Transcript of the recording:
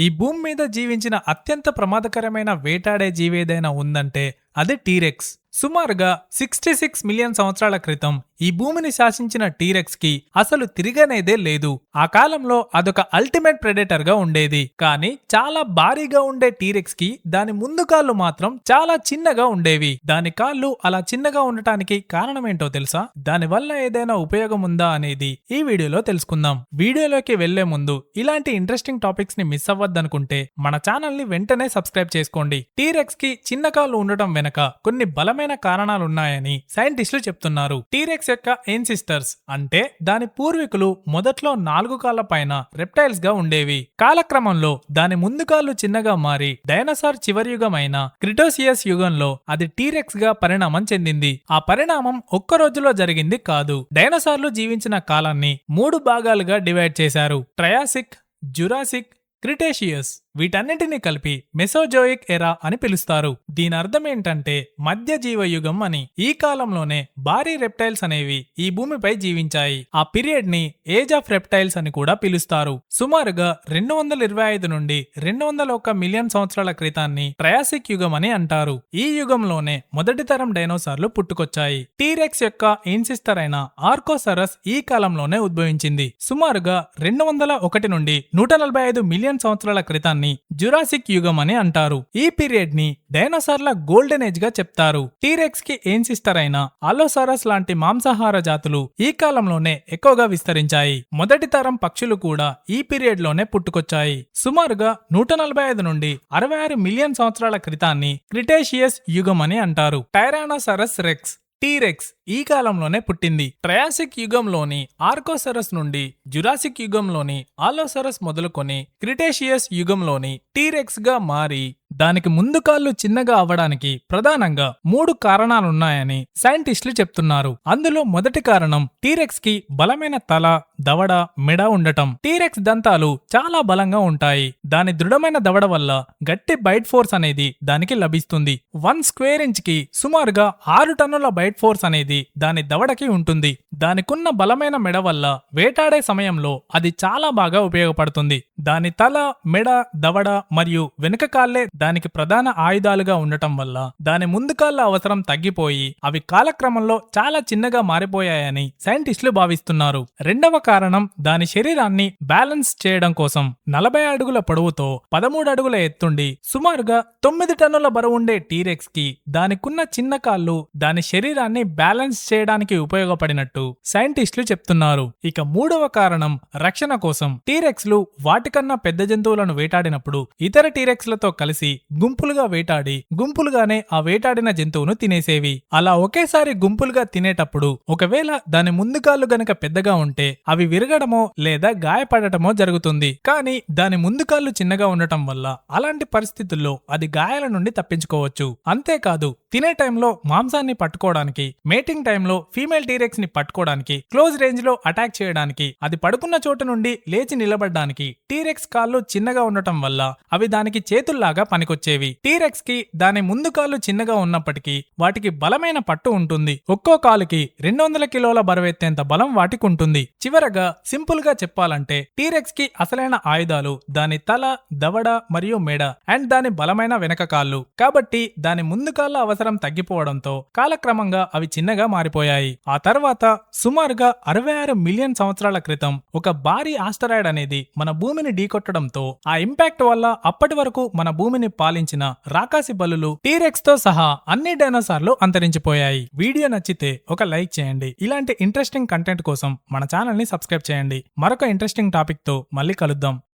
ఈ భూమి మీద జీవించిన అత్యంత ప్రమాదకరమైన వేటాడే జీవేదైనా ఉందంటే అది టీరెక్స్. సుమారుగా సిక్స్టీ సిక్స్ మిలియన్ సంవత్సరాల క్రితం ఈ భూమిని శాసించిన టీరెక్స్కి అసలు తిరిగనేదే లేదు. ఆ కాలంలో అదొక అల్టిమేట్ ప్రెడేటర్గా ఉండేది. కానీ చాలా భారీగా ఉండే టీరెక్స్కి దాని ముందు కాళ్ళు మాత్రం చాలా చిన్నగా ఉండేవి. దాని కాళ్ళు అలా చిన్నగా ఉండటానికి కారణమేంటో తెలుసా? దాని వల్ల ఏదైనా ఉపయోగం ఉందా అనేది ఈ వీడియోలో తెలుసుకుందాం. వీడియోలోకి వెళ్ళే ముందు ఇలాంటి ఇంట్రెస్టింగ్ టాపిక్స్ని మిస్ అవ్వద్దనుకుంటే మన ఛానల్ని వెంటనే సబ్స్క్రైబ్ చేసుకోండి. టీరెక్స్కి చిన్న కాళ్ళు ఉండటం వెనక కొన్ని బలమైన కారణాలున్నాయని సైంటిస్టులు చెప్తున్నారు. టీరెక్స్ యొక్క ఏన్సిస్టర్స్ అంటే దాని పూర్వీకులు మొదట్లో నాలుగు కాళ్ళ పైన రెప్టైల్స్గా ఉండేవి. కాలక్రమంలో దాని ముందు కాళ్ళు చిన్నగా మారి డైనోసార్ చివరి యుగమైన క్రిటోసియస్ యుగంలో అది టీరెక్స్గా పరిణామం చెందింది. ఆ పరిణామం ఒక్క రోజులో జరిగింది కాదు. డైనోసార్లు జీవించిన కాలాన్ని మూడు భాగాలుగా డివైడ్ చేశారు. ట్రయాసిక్ జురాసిక్ క్రిటేషియస్ వీటన్నింటినీ కలిపి మెసోజోయిక్ ఎరా అని పిలుస్తారు. దీని అర్థం ఏంటంటే మధ్య జీవయుగం అని. ఈ కాలంలోనే భారీ రెప్టైల్స్ అనేవి ఈ భూమిపై జీవించాయి. ఆ పీరియడ్ని ఏజ్ ఆఫ్ రెప్టైల్స్ అని కూడా పిలుస్తారు. సుమారుగా రెండు వందల ఇరవై ఐదు నుండి రెండు వందల ఒక్క మిలియన్ సంవత్సరాల క్రితాన్ని ట్రయాసిక్ యుగం అని అంటారు. ఈ యుగంలోనే మొదటి తరం డైనోసార్లు పుట్టుకొచ్చాయి. టీరెక్స్ యొక్క ఇన్సిస్టర్ అయిన ఆర్కోసరస్ ఈ కాలంలోనే ఉద్భవించింది. సుమారుగా రెండు వందల ఒకటి నుండి నూట నలభై ఐదు మిలియన్ సంవత్సరాల క్రితాన్ని జురాసిక్ యుగం అని అంటారు. ఈ పీరియడ్ని డైనోసార్ల గోల్డెన్ ఏజ్గా చెప్తారు. టీరెక్స్కి ఏన్సిస్టర్ అయిన అలోసారస్ లాంటి మాంసాహార జాతులు ఈ కాలంలోనే ఎక్కువగా విస్తరించాయి. మొదటి తరం పక్షులు కూడా ఈ పీరియడ్లోనే పుట్టుకొచ్చాయి. సుమారుగా నూట నలభై ఐదు నుండి అరవై ఆరు మిలియన్ సంవత్సరాల క్రితాన్ని క్రిటేషియస్ యుగం అని అంటారు. టైరానోసరస్ రెక్స్ టీరెక్స్ ఈ కాలంలోనే పుట్టింది. ట్రయాసిక్ యుగంలోని ఆర్కోసరస్ నుండి జురాసిక్ యుగంలోని ఆలోసరస్ మొదలుకొని క్రిటేషియస్ యుగంలోని టీరెక్స్గా మారి దానికి ముందు కాళ్ళు చిన్నగా అవ్వడానికి ప్రధానంగా మూడు కారణాలున్నాయని సైంటిస్టులు చెప్తున్నారు. అందులో మొదటి కారణం టీరెక్స్కి బలమైన తల దవడ మెడ ఉండటం. టీరెక్స్ దంతాలు చాలా బలంగా ఉంటాయి. దాని దృఢమైన దవడ వల్ల గట్టి బైట్ ఫోర్స్ అనేది దానికి లభిస్తుంది. వన్ స్క్వేర్ ఇంచ్కి సుమారుగా ఆరు టన్నుల బైట్ ఫోర్స్ అనేది దాని దవడకి ఉంటుంది. దానికున్న బలమైన మెడ వల్ల వేటాడే సమయంలో అది చాలా బాగా ఉపయోగపడుతుంది. దాని తల మెడ దవడ మరియు వెనుక కాళ్ళే దానికి ప్రధాన ఆయుధాలుగా ఉండటం వల్ల దాని ముందు కాళ్ళ అవసరం తగ్గిపోయి అవి కాలక్రమంలో చాలా చిన్నగా మారిపోయాయని సైంటిస్టులు భావిస్తున్నారు. రెండవ కారణం దాని శరీరాన్ని బ్యాలెన్స్ చేయడం కోసం నలభై అడుగుల పొడవుతో పదమూడు అడుగుల ఎత్తుండి సుమారుగా తొమ్మిది టన్నుల బరువుండే టీరెక్స్కి దానికున్న చిన్న కాళ్ళు దాని శరీరాన్ని బ్యాలెన్స్ చేయడానికి ఉపయోగపడినట్టు సైంటిస్టులు చెప్తున్నారు. ఇక మూడవ కారణం రక్షణ కోసం టీరెక్స్లు వాటికన్నా పెద్ద జంతువులను వేటాడినప్పుడు ఇతర టీరెక్స్లతో చేసి గుంపులుగా వేటాడి గుంపులుగానే ఆ వేటాడిన జంతువును తినేసేవి. అలా ఒకేసారి గుంపులుగా తినేటప్పుడు ఒకవేళ దాని ముందు కాళ్ళు గనక పెద్దగా ఉంటే అవి విరగడమో లేదా గాయపడటమో జరుగుతుంది. కానీ దాని ముందు కాళ్ళు చిన్నగా ఉండటం వల్ల అలాంటి పరిస్థితుల్లో అది గాయాల నుండి తప్పించుకోవచ్చు. అంతేకాదు తినే టైంలో మాంసాన్ని పట్టుకోవడానికి మేటింగ్ టైంలో ఫీమేల్ టీరెక్స్ని పట్టుకోవడానికి క్లోజ్ రేంజ్లో అటాక్ చేయడానికి అది పడుకున్న చోటు నుండి లేచి నిలబడడానికి టీరెక్స్ కాళ్ళు చిన్నగా ఉండటం వల్ల అవి దానికి చేతుల్లాగా పనికొచ్చేవి. టీరెక్స్కి దాని ముందు కాళ్ళు చిన్నగా ఉన్నప్పటికీ వాటికి బలమైన పట్టు ఉంటుంది. ఒక్కో కాలుకి రెండు వందల కిలోల బరువెత్తేంత బలం వాటికి ఉంటుంది చివరగా సింపుల్గా చెప్పాలంటే టీరెక్స్కి అసలైన ఆయుధాలు దాని తల దవడ మరియు మెడ అండ్ దాని బలమైన వెనక కాళ్ళు. కాబట్టి దాని ముందు కాళ్ళ అవసరం తగ్గిపోవడంతో కాలక్రమంగా అవి చిన్నగా మారిపోయాయి. ఆ తర్వాత సుమారుగా అరవై ఆరు మిలియన్ సంవత్సరాల క్రితం ఒక భారీ ఆస్టరాయిడ్ అనేది మన భూమిని ఢీకొట్టడంతో ఆ ఇంపాక్ట్ వల్ల అప్పటి వరకు మన భూమిని పాలించిన రాకాసి బలులు టీరెక్స్తో సహా అన్ని డైనోసార్లు అంతరించిపోయాయి. వీడియో నచ్చితే ఒక లైక్ చేయండి. ఇలాంటి ఇంట్రెస్టింగ్ కంటెంట్ కోసం మన ఛానల్ని సబ్స్క్రైబ్ చేయండి. మరొక ఇంట్రెస్టింగ్ టాపిక్తో మళ్ళీ కలుద్దాం.